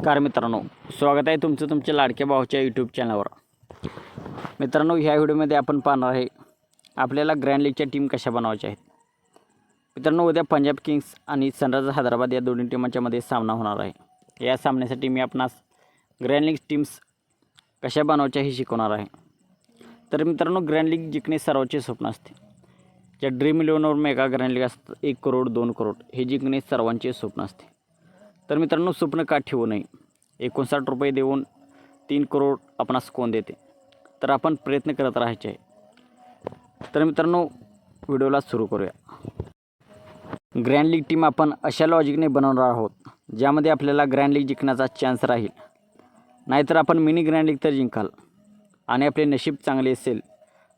नमस्कार मित्रांनो. स्वागत आहे तुमचं तुमच्या लाडक्या भावाच्या यूट्यूब चॅनलवर मित्रांनो ह्या व्हिडिओमध्ये आपण पाहणार आहे आपल्याला ग्रँड लीगच्या टीम कशा बनवायच्या आहेत. मित्रांनो उद्या पंजाब किंग्स आणि सनरायझर्स हैदराबाद या दोन्ही टीमांच्यामध्ये सामना होणार आहे. या सामन्यासाठी मी आपणास ग्रँड लीग टीम्स कशा बनवायच्या हे शिकवणार आहे. तर मित्रांनो ग्रँड लीग जिंकणे सर्वांचे स्वप्न असते. ज्या ड्रीम इलेवनवर मेगा ग्रँड लीग असतं एक करोड दोन करोड हे जिंकणे सर्वांचे स्वप्न असते. तर मित्रांनो स्वप्न का ठेवू नये? एकोणसाठ रुपये देऊन तीन करोड आपणास कोण देते? तर आपण प्रयत्न करत राहायचे आहे. तर मित्रांनो व्हिडिओला सुरू करूया. ग्रँड लीग टीम आपण अशा लॉजिकने बनवणार आहोत ज्यामध्ये आपल्याला ग्रँड लीग जिंकण्याचा चान्स राहील. नाहीतर आपण मिनी ग्रँड लीग तर जिंकाल. आणि आपले नशीब चांगले असेल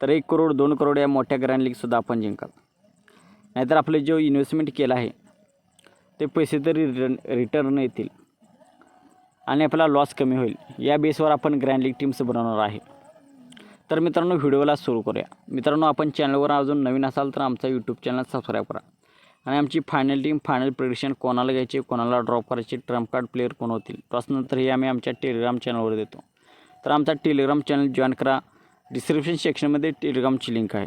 तर एक करोड दोन करोड या मोठ्या ग्रँड लीगसुद्धा आपण जिंकाल. नाहीतर आपले जो इन्व्हेस्टमेंट केला आहे ते पैसे तरी रिटर्न रिटर्न येतील. आणि आपला लॉस कमी होईल. या बेसवर आपण ग्रँड लीग टीम्स बनवणार आहे. तर मित्रांनो व्हिडिओला सुरू करूया. मित्रांनो आपण चॅनलवर अजून नवीन असाल तर आमचा यूट्यूब चॅनल सबस्क्राईब करा. आणि आमची फायनल टीम फायनल प्रिडिक्शन कोणाला घ्यायचे कोणाला ड्रॉप करायचे ट्रम्प कार्ड प्लेअर कोण होतील त्याच्यानंतर हे आम्ही आमच्या टेलिग्राम चॅनलवर देतो. तर आमचा टेलिग्राम चॅनल जॉईन करा. डिस्क्रिप्शन सेक्शनमध्ये टेलिग्रामची लिंक आहे.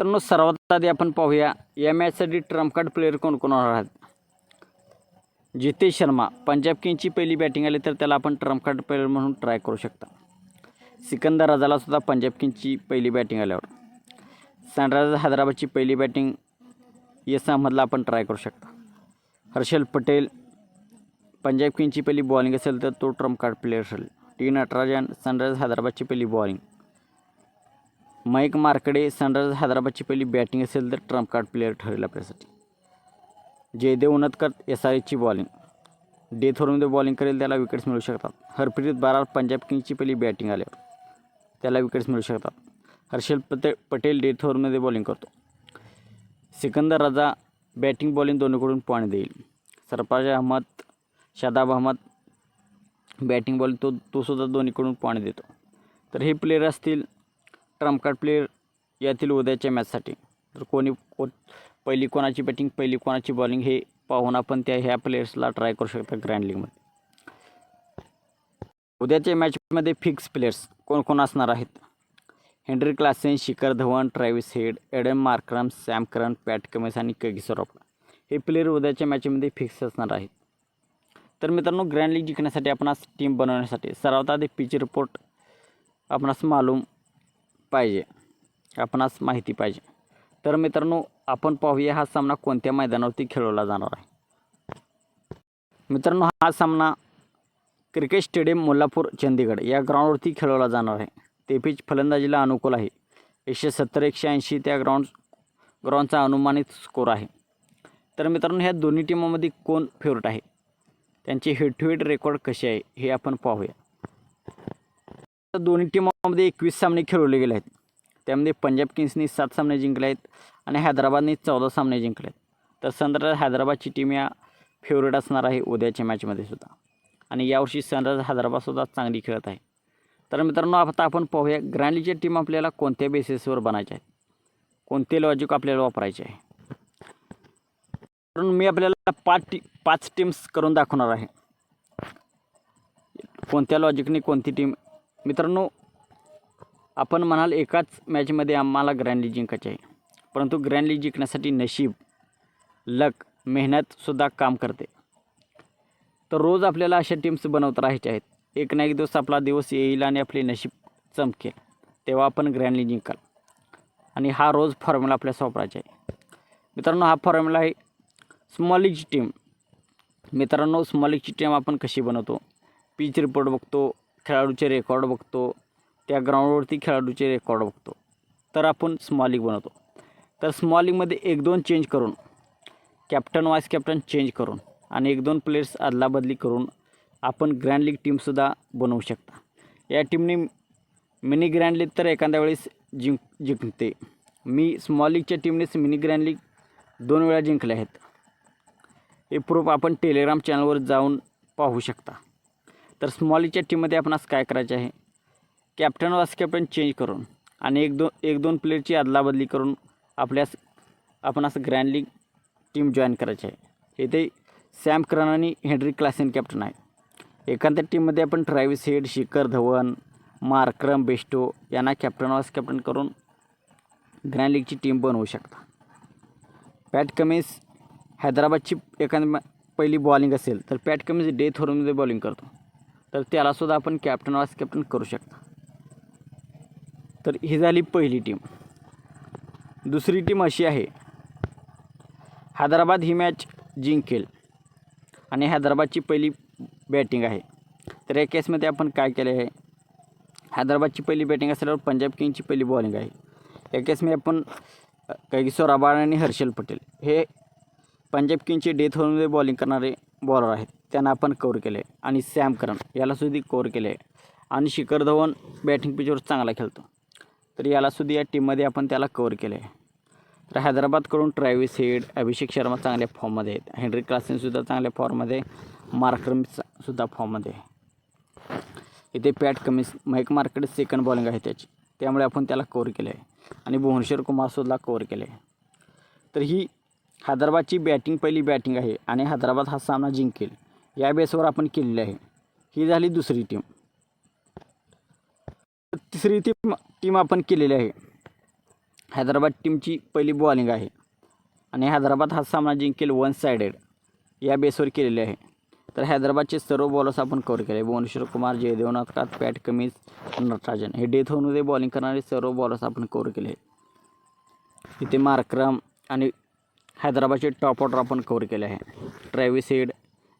मित्रांनो सर्वात आधी आपण पाहूया एम एसाठी ट्रम्प कार्ड प्लेअर कोण कोण होणार आहेत? जितेश शर्मा. पंजाब किंगची पहिली बॅटिंग आली तर त्याला आपण ट्रम्प कार्ड प्लेअर म्हणून ट्राय करू शकता. सिकंदर रजाला सुद्धा पंजाब किंगची पहिली बॅटिंग आल्यावर. सनरायझर्स हैदराबादची पहिली बॅटिंग यस अहमदला आपण ट्राय करू शकता. हर्षल पटेल पंजाब किंगची पहिली बॉलिंग असेल तर तो ट्रम्प कार्ड प्लेअर असेल. टी नटराजन सनरायझर्स हैदराबादची पहिली बॉलिंग मयक मार्कडे सनरायझर्स हैदराबादची पहिली बॅटिंग असेल तर ट्रम्प कार्ड प्लेअर ठरेल आपल्यासाठी. जयदेव उनतकर एस आर एचची बॉलिंग डेथ ओव्हरमध्ये बॉलिंग करेल त्याला विकेट्स मिळू शकतात. हरप्रीत बारा पंजाब किंगची पहिली बॅटिंग आल्यावर त्याला विकेट्स मिळू शकतात. हर्षल पटे पटेल डेथ ओव्हरमध्ये बॉलिंग करतो. सिकंदर रजा बॅटिंग बॉलिंग दोन्हीकडून पॉईंट देईल. सरफराज अहमद शादाब अहमद बॅटिंग बॉलिंग तो तो सुद्धा दोन्हीकडून पॉईंट देतो. तर हे प्लेयर असतील ट्रम्प कार्ड प्लेयर यातील उद्याच्या मॅचसाठी तर कोणी को पहिली कोणाची बॅटिंग पहिली कोणाची बॉलिंग हे पाहून आपण त्या ह्या प्लेयर्सला ट्राय करू शकता ग्रँड लीगमध्ये उद्याच्या मॅचमध्ये फिक्स प्लेयर्स कोण कोण असणार आहेत? Henry Klaasen Shikhar Dhawan Travis Head Aiden Markram Sam Curran Pat Cummins आणि कगिसरॉप हे प्लेयर उद्याच्या मॅचमध्ये फिक्स असणार आहेत. तर मित्रांनो ग्रँड लीग जिंकण्यासाठी आपणास टीम बनवण्यासाठी सर्वात आधी पिच रिपोर्ट आपणास मालूम पाहिजे. आपणास माहिती पाहिजे. तर मित्रांनो आपण पाहूया हा सामना कोणत्या मैदानावरती खेळवला जाणार आहे. मित्रांनो हा सामना क्रिकेट स्टेडियम मुल्लापूर चंदीगड या ग्राउंडवरती खेळवला जाणार आहे. ते पिच फलंदाजीला अनुकूल आहे. एकशे सत्तर एकशे ऐंशी त्या ग्राउंड ग्राउंडचा अनुमानित स्कोर आहे. तर मित्रांनो ह्या दोन्ही टीमामध्ये कोण फेवरेट आहे? त्यांचे हेड टू हेड रेकॉर्ड कसे आहे हे आपण पाहूया. दोन्ही टीमामध्ये एकवीस सामने खेळवले गेले आहेत. त्यामध्ये पंजाब किंग्सनी सात सामने जिंकले आहेत आणि हैदराबादने चौदा सामने जिंकले आहेत. तर सनरायझर हैदराबादची टीम या फेवरेट असणार आहे उद्याच्या मॅचमध्ये सुद्धा. आणि यावर्षी सनरायझर हैदराबादसुद्धा चांगली खेळत आहे. तर मित्रांनो आता आपण पाहूया ग्रँडलीची टीम आपल्याला कोणत्या बेसिसवर बनायच्या आहेत? कोणते लॉजिक आपल्याला वापरायचे आहे? म्हणून मी आपल्याला पाच टी पाच टीम्स करून दाखवणार आहे. कोणत्या लॉजिकने कोणती टीम मित्रांनो आपण म्हणाल एकाच मॅचमध्ये आम्हाला ग्रँड लीग जिंकायचे आहे. परंतु ग्रँड लीग जिंकण्यासाठी नशीब लक मेहनतसुद्धा काम करते. तर रोज आपल्याला अशा टीम्स बनवत राहायच्या आहेत. एक ना एक दिवस आपला दिवस येईल आणि आपले नशीब चमकेल. तेव्हा आपण ग्रँड लीग जिंकाल. आणि हा रोज फॉर्म्युला आपल्याला वापरायचा आहे. मित्रांनो हा फॉर्म्युला आहे स्मॉल लीगची टीम मित्रांनो स्मॉल लीगची टीम आपण कशी बनवतो? पिच रिपोर्ट बघतो खेळाडूचे रेकॉर्ड बघतो. त्या ग्राउंडवरती खेळाडूचे रेकॉर्ड बघतो. तर आपण स्मॉल लीग बनवतो. तर स्मॉल लीगमध्ये एक दोन चेंज करून कॅप्टन वाईस कॅप्टन चेंज करून आणि एक दोन प्लेयर्स अदलाबदली करून आपण ग्रँड लीग टीमसुद्धा बनवू शकता. या टीमने मिनी ग्रँड लीग तर एखाद्या वेळेस जिंक जिंकते. मी स्मॉल लीगच्या टीमनेच मिनी ग्रँड लीग दोन वेळा जिंकले आहेत. हे प्रूफ आपण टेलिग्राम चॅनलवर जाऊन पाहू शकता. तर स्मॉलीच्या टीममध्ये आपणास काय करायचे आहे? कॅप्टन वास कॅप्टन चेंज करून आणि एक दोन एक दोन प्लेयरची अदलाबदली करून आपल्यास आपणास ग्रँड लीग टीम जॉईन करायची आहे. इथे सॅम करन आणि हेनरी क्लासेन कॅप्टन आहे. एखाद्या टीममध्ये आपण Travis Head Shikhar Dhawan Markram Bairstow यांना कॅप्टन वास कॅप्टन करून ग्रँड लीगची टीम बनवू शकता. पॅट कमिन्स हैदराबादची एखादी पहिली बॉलिंग असेल तर पॅट कमिन्स डे थोरमध्ये बॉलिंग करतो. तर त्यालासुद्धा आपण कॅप्टन वाईस कॅप्टन करू शकता. तर ही झाली पहिली टीम दुसरी टीम अशी आहे. हैदराबाद ही मॅच जिंकेल. आणि हैदराबादची पहिली बॅटिंग आहे. तर या केसमध्ये आपण काय केले आहे? हैदराबादची पहिली बॅटिंग असल्यावर पंजाब किंगची पहिली बॉलिंग आहे. या केसमध्ये आपण कैगिसोर कैगिसो आणि हर्षल पटेल हे पंजाब किंगचे डेथ होऊन बॉलिंग करणारे बॉलर आहेत. त्यांना आपण कवर केले आणि सॅम करन यालासुद्धा कवर केले आणि शिखर धवन बॅटिंग पिचवर चांगला खेळतो. तर यालासुद्धा या टीममध्ये आपण त्याला कव्हर केले तर हैदराबादकडून ट्रॅव्हिस हेड अभिषेक शर्मा चांगल्या फॉर्ममध्ये आहेत. हेनरी क्लासेनसुद्धा चांगल्या फॉर्ममध्ये मार्क्रमसुद्धा फॉर्ममध्ये आहे इथे Pat Cummins Mayank Markande second bowling आहे त्याची. त्यामुळे आपण त्याला कव्हर केलं आहे आणि भुवनेश्वर कुमारसुद्धा कव्हर केलं आहे तर ही हैदराबादची बॅटिंग पहिली बॅटिंग आहे. आणि हैदराबाद हा सामना जिंकेल. या बेसवर आपण केलेली आहे. ही झाली दुसरी टीम तिसरी टीम टीम आपण केलेली आहे. हैदराबाद टीमची पहिली बॉलिंग आहे. आणि हैदराबाद हा सामना जिंकेल वन सायडेड या बेसवर केलेले आहे. तर हैदराबादचे सर्व बॉलर्स आपण कव्हर केले. भुवनेश्वर कुमार जयदेवनाथ कात पॅट कमीज नटराजन. हे डेथ होऊनमध्ये बॉलिंग करणारे सर्व बॉलर्स आपण कव्हर केले इथे मार्क्रम आणि हैदराबादचे टॉप ऑर्डर आपण कव्हर केले आहे. Travis Head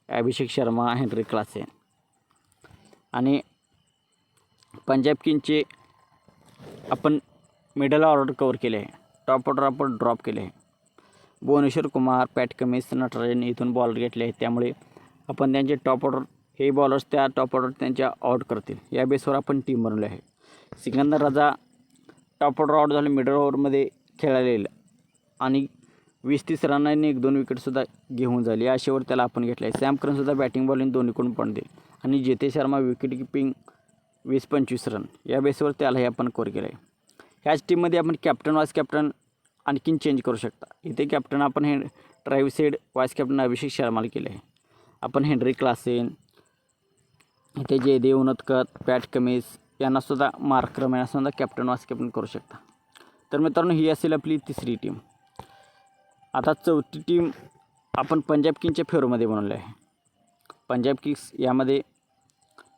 Abhishek Sharma Henry Klaasen. आणि पंजाब किंगचे आपण मिडल ऑर्डर कवर केले आहे. टॉप ऑर्डर आपण ड्रॉप केले आहे. भुवनेश्वर कुमार पॅट कमिन्स नटराजन इथून बॉलर घेतले आहेत. त्यामुळे आपण त्यांचे टॉप ऑर्डर हे बॉलर्स त्या टॉप ऑर्डर त्यांच्या आउट करतील. या बेसवर आपण टीम बनवली आहे. Sikandar Raza top order out झाले मिडल ओव्हरमध्ये खेळालेलं आणि वीस तीस रनांनी एक दोन विकेटसुद्धा घेऊन झाली. या आशेवर त्याला आपण घेतलं आहे सॅम करनसुद्धा बॅटिंग बॉलिंग दोन्हीकडून पण देईल. आणि जेते शर्मा विकेट किपिंग वीस पंचवीस रन या बेसवर त्यालाही आपण कोर केलं आहे ह्याच टीममध्ये आपण कॅप्टन वाईस कॅप्टन आणखीन चेंज करू शकता. इथे कॅप्टन आपण हे Travis Head vice captain Abhishek शर्माला केले आहे आपण हेनरी क्लासेन इथे जयदेव उनतकत पॅट कमीज यांनासुद्धा मार्क्रम यांनासुद्धा कॅप्टन वाईस कॅप्टन करू शकता. तर मित्रांनो ही असेल आपली तिसरी टीम आता चौथी टीम आपण पंजाब किंगच्या फेवरमध्ये बनवली आहे. पंजाब किंग्स यामध्ये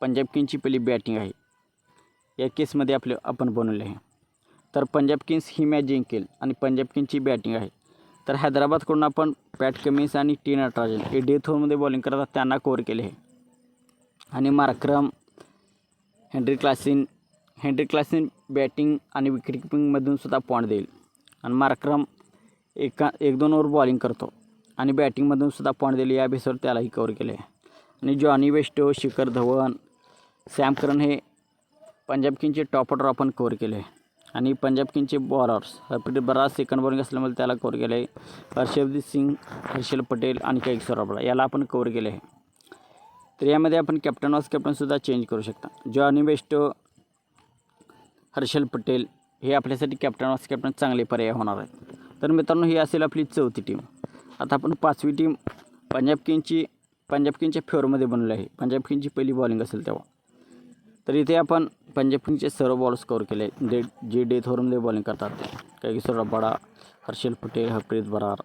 पंजाब किंगची पहिली बॅटिंग आहे. या केसमध्ये आपले आपण बनवले आहे. तर पंजाब किंग्स ही मॅच जिंकेल आणि पंजाब किंगची बॅटिंग आहे. तर हैदराबादकडून आपण पॅट कमिन्स आणि टी नटराजन हे डेथ थ्रोमध्ये बॉलिंग करतात त्यांना कव्हर केले आहे. आणि Markram Henry Klaasen Henry Klaasen batting आणि विकेटकिपिंगमधून सुद्धा पॉईंट देईल. आणि मार्क्रम एका एक दोन ओवर बॉलिंग करतो. आणि बॅटिंगमधून सुद्धा पॉईंट दिले. या बेसवर त्यालाही कव्हर केले. आहे आणि Johnny वेस्टो Shikhar Dhawan Sam Curran हे पंजाब किंगचे टॉप ऑर्डर आपण कव्हर केले. आणि पंजाब किंगचे बॉलर्स हरप्रीत बराच सेकंड बॉलिंग असल्यामुळे त्याला कव्हर केलं. आहे हर्षदीप सिंग हर्षल पटेल आणि काही राबडा याला आपण कव्हर केले. आहे तर यामध्ये आपण कॅप्टन वास कॅप्टनसुद्धा चेंज करू शकता. जॉनी बेस्टो हर्षल पटेल हे आपल्यासाठी कॅप्टन वास कॅप्टन चांगले पर्याय होणार आहेत. तर मित्रांनो ही असेल आपली चौथी टीम आता आपण पाचवी टीम पंजाब किंगची पंजाब किंगच्या फेवरमध्ये बनली आहे. पंजाब किंगची पहिली बॉलिंग असेल तेव्हा. तर इथे आपण पंजाब किंगचे सर्व बॉलर्स स्कोअर केले डे जे डेथ ओव्हरमध्ये बॉलिंग करतात. Kagiso Rabada Harshal Patel Harpreet Brar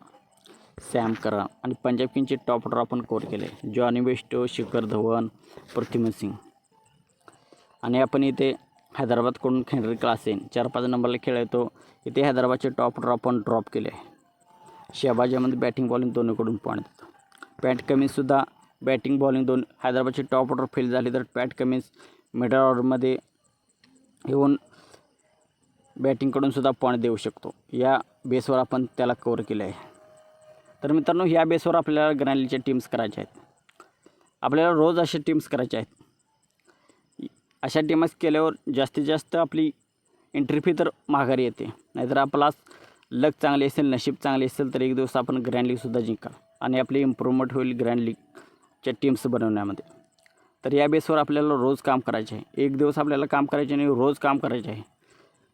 Sam Curran आणि पंजाब किंगचे टॉप ऑर्डर आपण कोर केले. Jonny Bairstow Shikhar Dhawan पृथ्वीमन Singh. आणि आपण इथे हैदराबादकडून हेनरी क्लासेन चार पाच नंबरला खेळतो इथे हैदराबादचे टॉप ड्रॉप आपण ड्रॉप केले. आहे शेबाजामध्ये बॅटिंग बॉलिंग दोन्हीकडून पॉईंट देतो. पॅट कमिन्ससुद्धा बॅटिंग बॉलिंग दोन हैदराबादचे टॉप ऑर्डर फेल झाले तर पॅट कमिन्स मिडल ऑर्डरमध्ये येऊन बॅटिंगकडून सुद्धा पॉईंट देऊ शकतो. या बेसवर आपण त्याला कव्हर केलं आहे तर मित्रांनो ह्या बेसवर आपल्याला ग्रॅनलीच्या टीम्स करायच्या आहेत. आपल्याला रोज असे टीम्स करायच्या आहेत. अशा टीमच केल्यावर जास्तीत जास्त आपली एंट्री फी तर माघारी येते. नाहीतर आपला लक चांगली असेल नशीब चांगली असेल तर एक दिवस आपण ग्रँड लीगसुद्धा जिंका आणि आपली इम्प्रूव्हमेंट होईल ग्रँड लीगच्या टीम्स बनवण्यामध्ये. तर या बेसवर आपल्याला रोज काम करायचे आहे. एक दिवस आपल्याला काम करायचे नाही रोज काम करायचे आहे.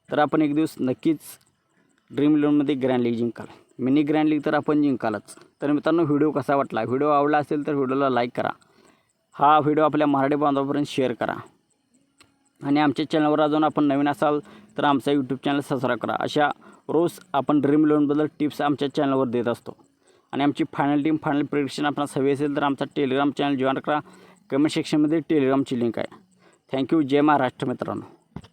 तर आपण एक दिवस नक्कीच ड्रीम इलेवनमध्ये ग्रँड लीग जिंकाल. मिनी ग्रँड लीग तर आपण जिंकालच. तर मित्रांनो व्हिडिओ कसा वाटला? व्हिडिओ आवडला असेल तर व्हिडिओला लाईक करा. हा व्हिडिओ आपल्या मराठी बांधवापर्यंत शेअर करा. आणि आमच्या चॅनलवर अजून आपण नवीन असाल तर आमचा यूट्यूब चॅनल सबस्क्राईब करा. अशा रोज आपण ड्रीम लोनबद्दल टिप्स आमच्या चॅनलवर देत असतो. आणि आमची फायनल टीम फायनल प्रिडिक्शन आपण हवी असेल तर आमचा टेलिग्राम चॅनल जॉईन करा. कमेंट सेक्शनमध्ये टेलिग्रामची लिंक आहे. थँक्यू जय महाराष्ट्र मित्रांनो.